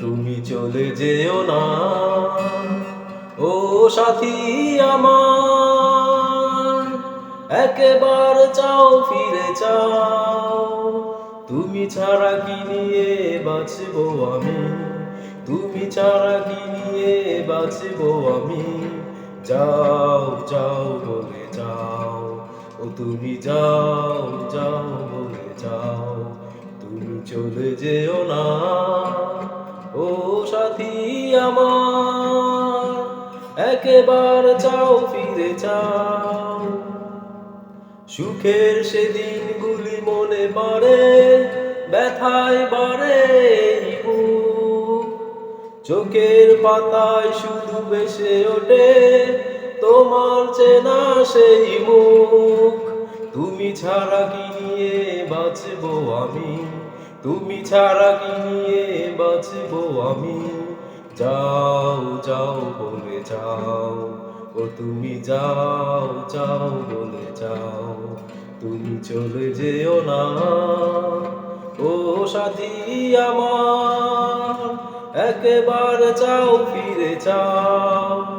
তুমি চলে যেও না। ও সাথী আমার, একেবার চাও, ফিরে চাও। তুমি ছাড়া কি নিয়ে বাঁচবো আমি? তুমি ছাড়া কি নিয়ে বাঁচবো আমি? যাও যাও বলে যাও। ও তুমি যাও যাও বলে যাও। তুমি চলে যেও না। সাথী আমার। একেবার চাও ফিরে চাও। সুখের সেদিনগুলি মনে পড়ে, ব্যথায় এই চোখের পাতায় শুধু বেসে ওঠে, তোমার চেনা সেই মুখ। তুমি ছাড়া কি নিয়ে বাঁচবো আমি? তুমি ছাড়া কি নিয়ে বাঁচবো আমি? যাও যাও বলে যাও। ও তুমি যাও যাও বলে যাও। তুমি চলে যেও না। ও সাথী আমার, একেবার চাও ফিরে চাও